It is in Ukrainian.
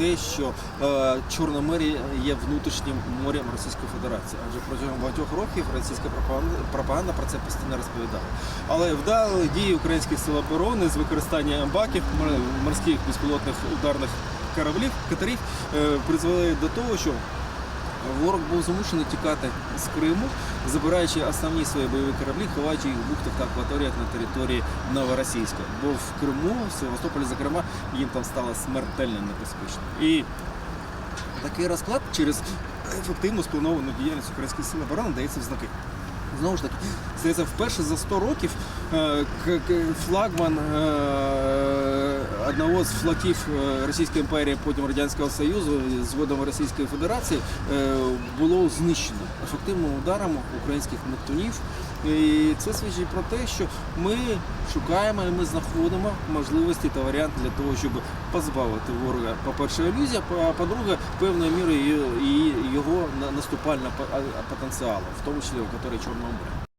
те, що е, є внутрішнім морем Російської Федерації, адже протягом багатьох років російська пропаганда, про це постійно розповідала. Але вдали дії українських сил оборони з використанням баків мор- морських безпілотних ударних кораблів, катерів е, призвели до того, що Ворог був змушений тікати з Криму, забираючи основні свої бойові кораблі, ховаючи їх в бухтах та акваторіях на території Новоросійська. Бо в Криму, в Севастополі, зокрема, їм там стало смертельно небезпечно. І такий розклад через ефективну сплановану діяльність українських сил оборони дається в знаки. Знову ж таки, здається, вперше за 100 років е, флагман е, одного з флотів е, Російської імперії, потім Радянського Союзу, згодом Російської Федерації, е, було знищено ефективним ударом українських нептунів. І це свідчить про те, що ми шукаємо і ми знаходимо можливості та варіанти для того, щоб позбавити ворога, по-перше, ілюзія, а по-друге, певною мірою і- його на- наступального потенціалу, в тому числі в Чорного моря.